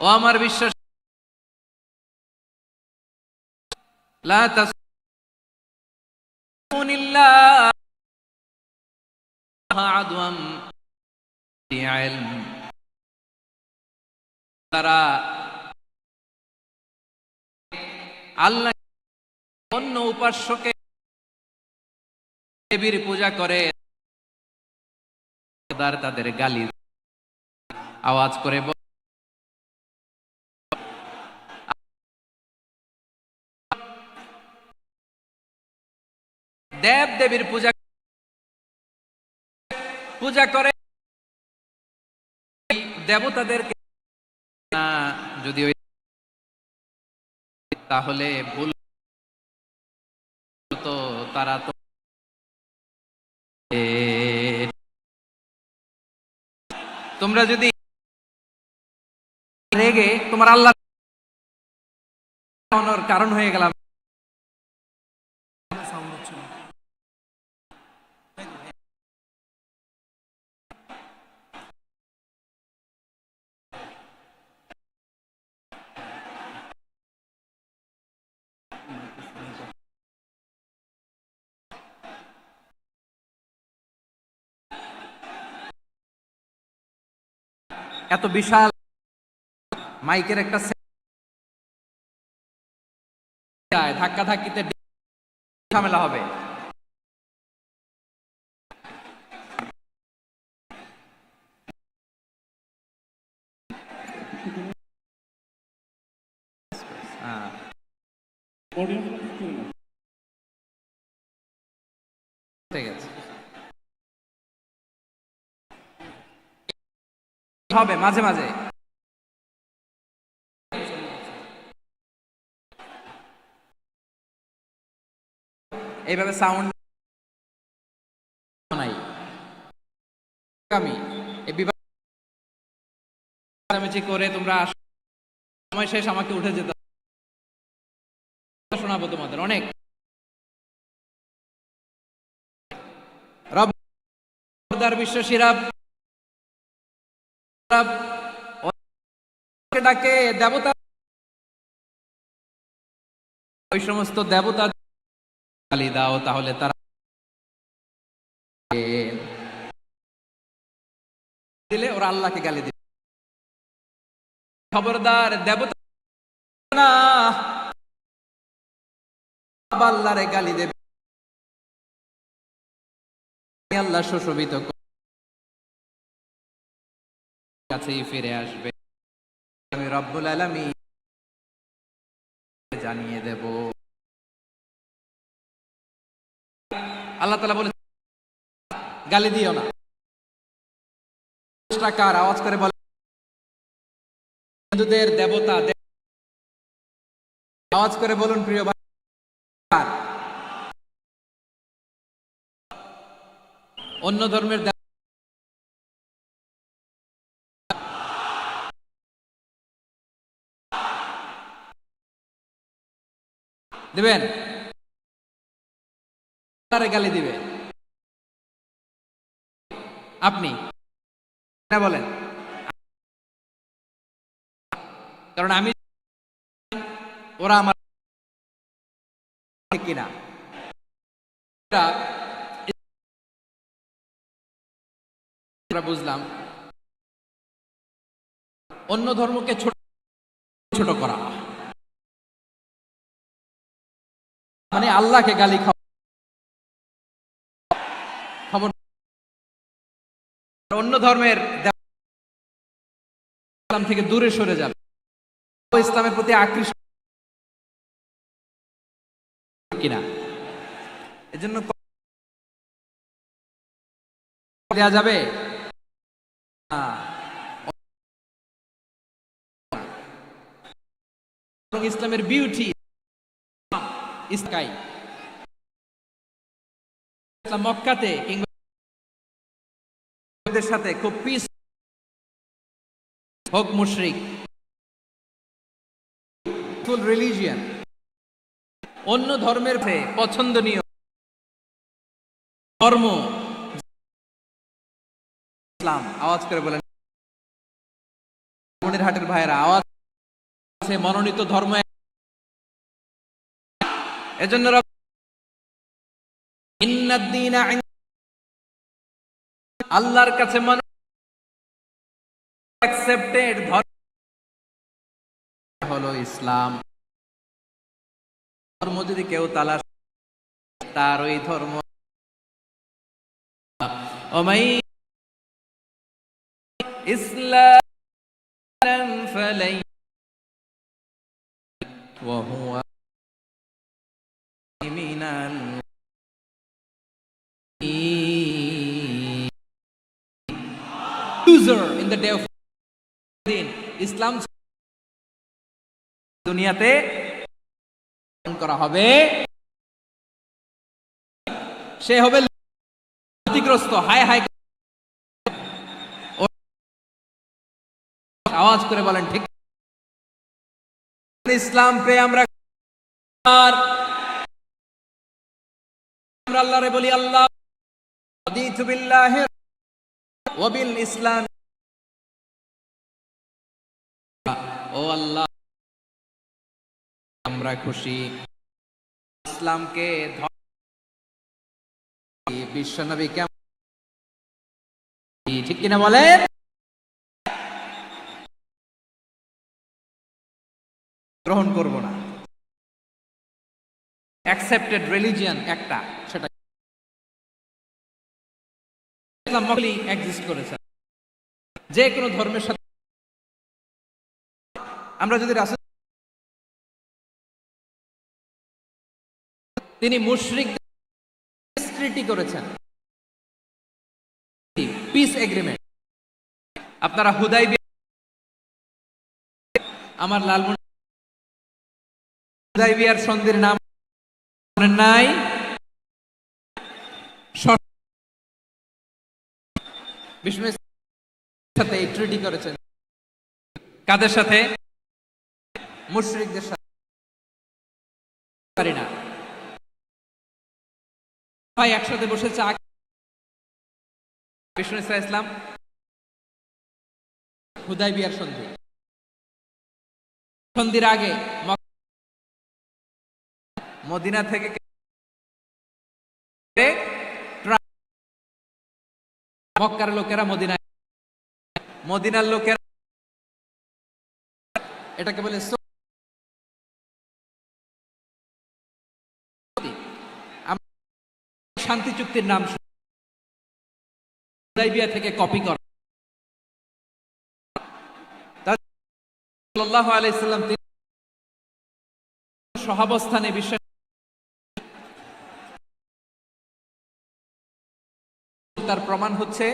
ও আমার বিশ্বাস লা আদওয়াম তারা আল্লাহ অন্য উপাস্যকে দেবীর পূজা করে তাদের গালি আওয়াজ করে দেব দেবীর পূজা পূজা করে। দেবতাদেরকে যদি তাহলে ভুল। তো তারা তো তোমরা যদি রেগে তোমার আল্লাহ কারণ হয়ে গেলাম। এত বিশাল মাইকের একটা ধাক্কা ধাক্কিতে ঝামেলা হবে। হ্যাঁ। ঠিক আছে হবে মাঝে মাঝে। এইভাবে সাউন্ড আমি করে তোমরা সময় শেষ আমাকে উঠে শোনাবো তোমাদের, অনেক। রব বিশ্বাসীরা ওকে ডাকে দেবতা ওই সমস্ত দেবতা গালি দাও তাহলে তারা দিলে ওরা আল্লাহকে গালি দিবে। খবরদার দেবতা আল্লাহরে গালি দেবে। আল্লাহ সুশোভিত কাছেই ফিরে আসবে। আমি রব্বুল আলমী জানিয়ে দেব। আল্লাহ তালা বলে, গালি দিও না। কার? আওয়াজ করে বলে, হিন্দুদের দেবতা আওয়াজ করে বলুন, প্রিয় ভাই। অন্য ধর্মের দেব- দিবেন? তারে গালি দিবে। আপনি বলেন। কারণ আমি ওরা আমার কিনা। বুঝলাম অন্য ধর্মকে ছোট ছোট করা। মানে আল্লাহকে গালি খাওয়া। অন্য ধর্মের ইসলাম থেকে দূরে সরে যাবে। ইসলামের প্রতি আকৃষ্ট কিনা? এজন্য দেয়া যাবে? ইসলামের বিউটি ইসলাম মক্কাতে কিংবা ওদের সাথে খুব পিস হোক মুশরিক ফুল রিলিজিয়ান অন্য ধর্মের চেয়ে পছন্দনীয় ধর্ম ইসলাম, আওয়াজ করে বলেন হাটের ভাইয়েরা, আওয়াজ আছে মনোনীত ধর্ম। এজন্য আল্লাহর কাছে হলো ইসলাম। ধর্ম যদি কেউ তালা তার ওই ধর্ম ওমাই ইসলাম loser in the day of দিন দুনিয়াতে করা হবে। সে হবে ক্ষতিগ্রস্ত। হায় হায়। আওয়াজ করে বলেন, ঠিক। ইসলাম পেয়ে আমরা আমরা আল্লাহরে বলি, আল্লাহ। রদিতু বিল্লাহি ওয়া বিল ইসলাম। ও আল্লাহ, আমরা খুশি। ইসলামকে কেমন? ঠিক কিনা গ্রহণ করব না। অ্যাকসেপ্টেড রিলিজিয়ান একটা, সেটা ইসলাম মকলি এক্সিস্ট করেছে যে কোনো ধর্মের সাথে আমরা যদি রাসূল তিনি মুশরিক ট্রিটি করেছেন। পিস এগ্রিমেন্ট আপনারা হুদাই আমার লালমন হুদাইবিয়ার সন্ধির নাম নাই। সাথে এই করেছেন। কাদের সাথে? মুশরিকদের সাথে। না। ভাই একসাথে বসে চা বিষ্ণু ইসা ইসলাম, হুদাই বিয়ার সন্ধি। সন্ধির আগে মদিনা থেকে মক্কার লোকেরা মদিনায় মদিনার লোকেরা এটাকে বলে শান্তি চুক্তির নাম হুদাইবিয়া থেকে কপি করা। সহাবস্থানে বিশ্বাস তার প্রমাণ হচ্ছে